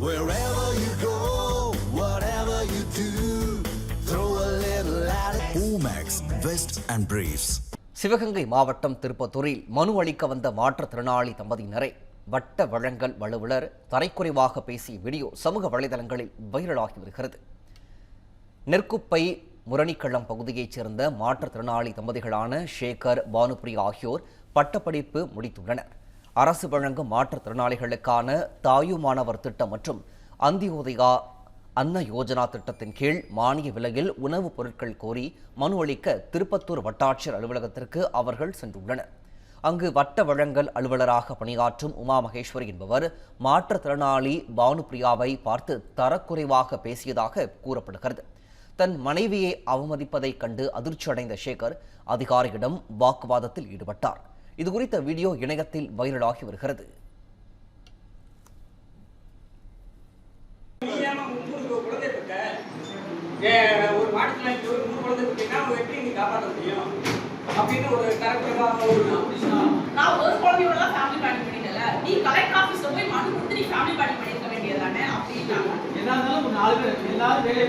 Wherever you go, whatever you do, throw a little at it. Omax, Vest and Briefs. Sivaganga மாவட்டம் திருப்பத்தூரில் மனு அளிக்க வந்த மாற்றுத்திறனாளி தம்பதியினரை வட்ட வழங்கல் அலுவலர் தரைக்குறைவாக பேசிய வீடியோ சமூக வலைதளங்களில் வைரலாகி வருகிறது நெற்குப்பை முரணிக்களம் பகுதியைச் சேர்ந்த மாற்றுத்திறனாளி தம்பதிகளான ஷேகர் பானுப்ரி ஆகியோர் பட்டப்படிப்பு முடித்துள்ளனர் அரசு வழங்கும் மாற்றுத்திறனாளிகளுக்கான தாயுமானவர் திட்டம் மற்றும் அந்தியோதயா அன்ன யோஜனா திட்டத்தின் கீழ் மானிய விலையில் உணவுப் பொருட்கள் கோரி மனு அளிக்க திருப்பத்தூர் வட்டாட்சியர் அலுவலகத்திற்கு அவர்கள் சென்றுள்ளனர். அங்கு வட்ட வழங்கல் அலுவலராக பணியாற்றும் உமா மகேஸ்வரி என்பவர் மாற்றுத்திறனாளி பானுபிரியாவை பார்த்து தரக்குறைவாக பேசியதாக கூறப்படுகிறது. தன் மனைவியை அவமதிப்பதைக் கண்டு அதிர்ச்சியடைந்த சேகர் அதிகாரியிடம் வாக்குவாதத்தில் ஈடுபட்டார். இது குறித்த வீடியோ இணையத்தில் வைரலாகி வருகிறது. நீ ஏம்மா மூணு குழந்தை பெத்த? ஏ, ஒரு மாட்டுத்திறனாளிக்கு ஒரு மூணு குழந்தை பெத்தீங்கன்னா, அவன் எப்படி நீ காப்பாற்ற முடியும்? அப்படின்னு ஒரு தரக்குறைவாக ஒரு நான் ஒரு குழந்தையோட ஃபேமிலி பிளானிங் பண்ணிட்டல நீ கலெக்டர் ஆபீஸ்ல போய் மனு கொடுத்து நீ ஃபேமிலி பிளானிங் பண்ணிருக்க வேண்டியதானே அப்படின்னாங்க. எதா இருந்தாலும் நாலு பேர் எல்லாரும் வேலையை